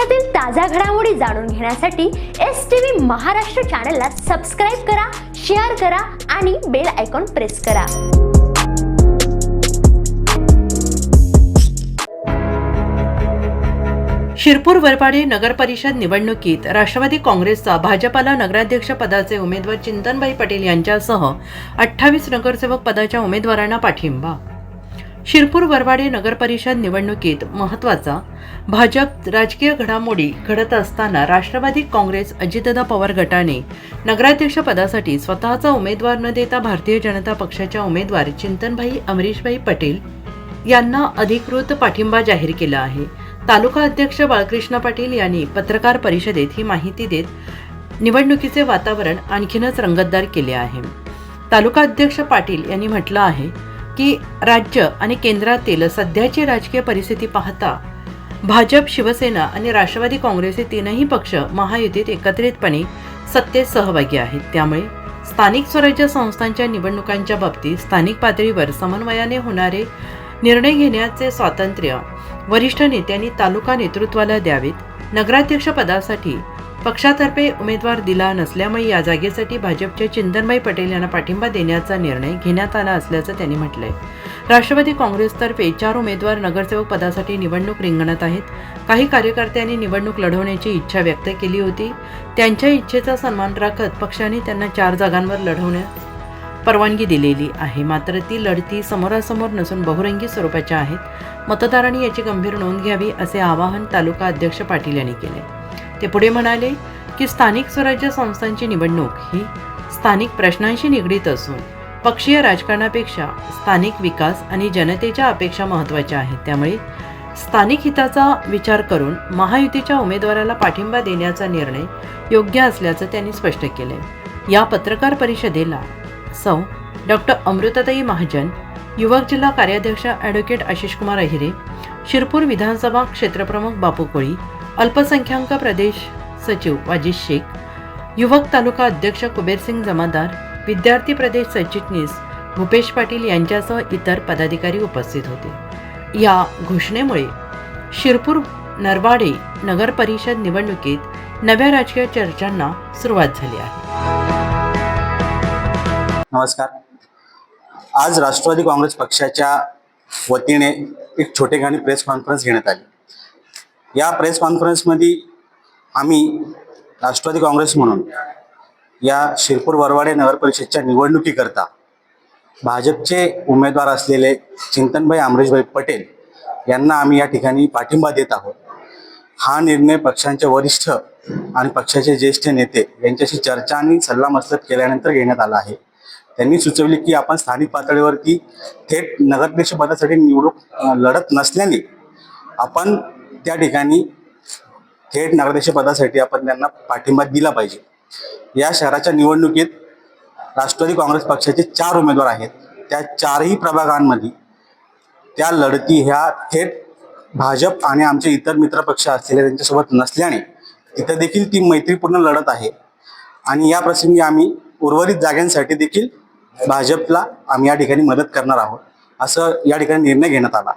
देशातील ताज्या घडामोडी जाणून घेण्यासाठी एस टी व्ही महाराष्ट्र चॅनलला सबस्क्राईब करा शेअर करा आणि बेल आयकॉन प्रेस करा. शिरपूर वरपाडे नगर परिषद निवडणुकीत राष्ट्रवादी काँग्रेसचा भाजपाला नगराध्यक्ष पदाचे उमेदवार चिंतनभाई पटेल यांच्यासह अठ्ठावीस नगरसेवक पदाच्या उमेदवारांना पाठिंबा शिरपूर वरवाडे नगरपरिषद निवडणुकीत महत्त्वाचा भाजप राजकीय घडामोडी घडत असताना राष्ट्रवादी काँग्रेस अजितदा पवार गटाने नगराध्यक्षपदासाठी स्वतःचा उमेदवार न देता भारतीय जनता पक्षाच्या उमेदवार चिंतनभाई अमरीशभाई पटेल यांना अधिकृत पाठिंबा जाहीर केला आहे. तालुका अध्यक्ष बाळकृष्ण पाटील यांनी पत्रकार परिषदेत ही माहिती देत निवडणुकीचे वातावरण आणखीनच रंगतदार केले आहे. तालुका अध्यक्ष पाटील यांनी म्हटलं आहे की राज्य आणि केंद्रातील सध्याची राजकीय परिस्थिती पाहता भाजप शिवसेना आणि राष्ट्रवादी काँग्रेस हे तीनही पक्ष महायुतीत एकत्रितपणे सत्तेत सहभागी आहेत. त्यामुळे स्थानिक स्वराज्य संस्थांच्या निवडणुकांच्या बाबतीत स्थानिक पातळीवर समन्वयाने होणारे निर्णय घेण्याचे स्वातंत्र्य वरिष्ठ नेत्यांनी तालुका नेतृत्वाला द्यावेत. नगराध्यक्ष पदासाठी पक्षातर्फे उमेदवार दिला नसल्यामुळे या जागेसाठी भाजपच्या चिंतनबाई पटेल यांना पाठिंबा देण्याचा निर्णय घेण्यात आला असल्याचं त्यांनी म्हटलंय. राष्ट्रवादी काँग्रेसतर्फे चार उमेदवार नगरसेवक पदासाठी निवडणूक रिंगणात आहेत. काही कार्यकर्त्यांनी निवडणूक लढवण्याची इच्छा व्यक्त केली होती. त्यांच्या इच्छेचा सन्मान राखत पक्षाने त्यांना चार जागांवर लढवण्यास परवानगी दिलेली आहे. मात्र ती लढती समोरासमोर नसून बहुरंगी स्वरूपाच्या आहेत. मतदारांनी याची गंभीर नोंद घ्यावी असे आवाहन तालुका अध्यक्ष पाटील यांनी केले ते पुढे म्हणाले की स्थानिक स्वराज्य संस्थांची निवडणूक ही स्थानिक प्रश्नांशी निगडीत असून पक्षीय राजकारणापेक्षा स्थानिक विकास आणि जनतेच्या अपेक्षा महत्त्वाच्या आहेत. त्यामुळे स्थानिक हिताचा विचार करून महायुतीच्या उमेदवाराला पाठिंबा देण्याचा निर्णय योग्य असल्याचं त्यांनी स्पष्ट केले या पत्रकार परिषदेला सौ. डॉक्टर अमृताताई महाजन युवक जिल्हा कार्याध्यक्ष ॲडव्होकेट आशिषकुमार अहिरे शिरपूर विधानसभा क्षेत्रप्रमुख बापू कोळी अल्पसंख्याक प्रदेश सचिव वाजिद शेख युवक तालुका अध्यक्ष कुबेरसिंग जमादार विद्यार्थी प्रदेश सरचिटणीस भूपेश पाटील यांच्यासह इतर पदाधिकारी उपस्थित होते. या घोषणेमुळे शिरपूर नरवाडे नगर परिषद निवडणुकीत नव्या राजकीय चर्चांना सुरुवात झाली आहे. नमस्कार. आज राष्ट्रवादी काँग्रेस पक्षाच्या वतीने एक छोटेखानी प्रेस कॉन्फरन्स घेण्यात आली. या प्रेस कॉन्फरन्समध्ये आम्ही राष्ट्रवादी काँग्रेस म्हणून या शिरपूर वरवाडे नगरपरिषदच्या निवडणुकीकरता भाजपचे उमेदवार असलेले चिंतनभाई अमरेशभाई पटेल यांना आम्ही या ठिकाणी पाठिंबा देत आहोत. हा निर्णय पक्षांचे वरिष्ठ आणि पक्षाचे ज्येष्ठ नेते यांच्याशी चर्चा आणि सल्लामसलत केल्यानंतर घेण्यात आला आहे. त्यांनी सुचवले की आपण स्थानिक पातळीवरती थेट नगरपरिषद पदासाठी निवडणूक लढत नसल्याने आपण त्या ठिकाणी थेट नगराध्यक्षपदासाठी आपण त्यांना पाठिंबा दिला पाहिजे. या शहराच्या निवडणुकीत राष्ट्रवादी काँग्रेस पक्षाचे चार उमेदवार आहेत. त्या चारही प्रभागांमध्ये त्या लढती ह्या थेट भाजप आणि आमचे इतर मित्रपक्ष असलेले त्यांच्यासोबत नसल्याने तिथं देखील ती मैत्रीपूर्ण लढत आहे. आणि या प्रसंगी आम्ही उर्वरित जागांसाठी देखील भाजपला आम्ही या ठिकाणी मदत करणार आहोत. असं या ठिकाणी निर्णय घेण्यात आला.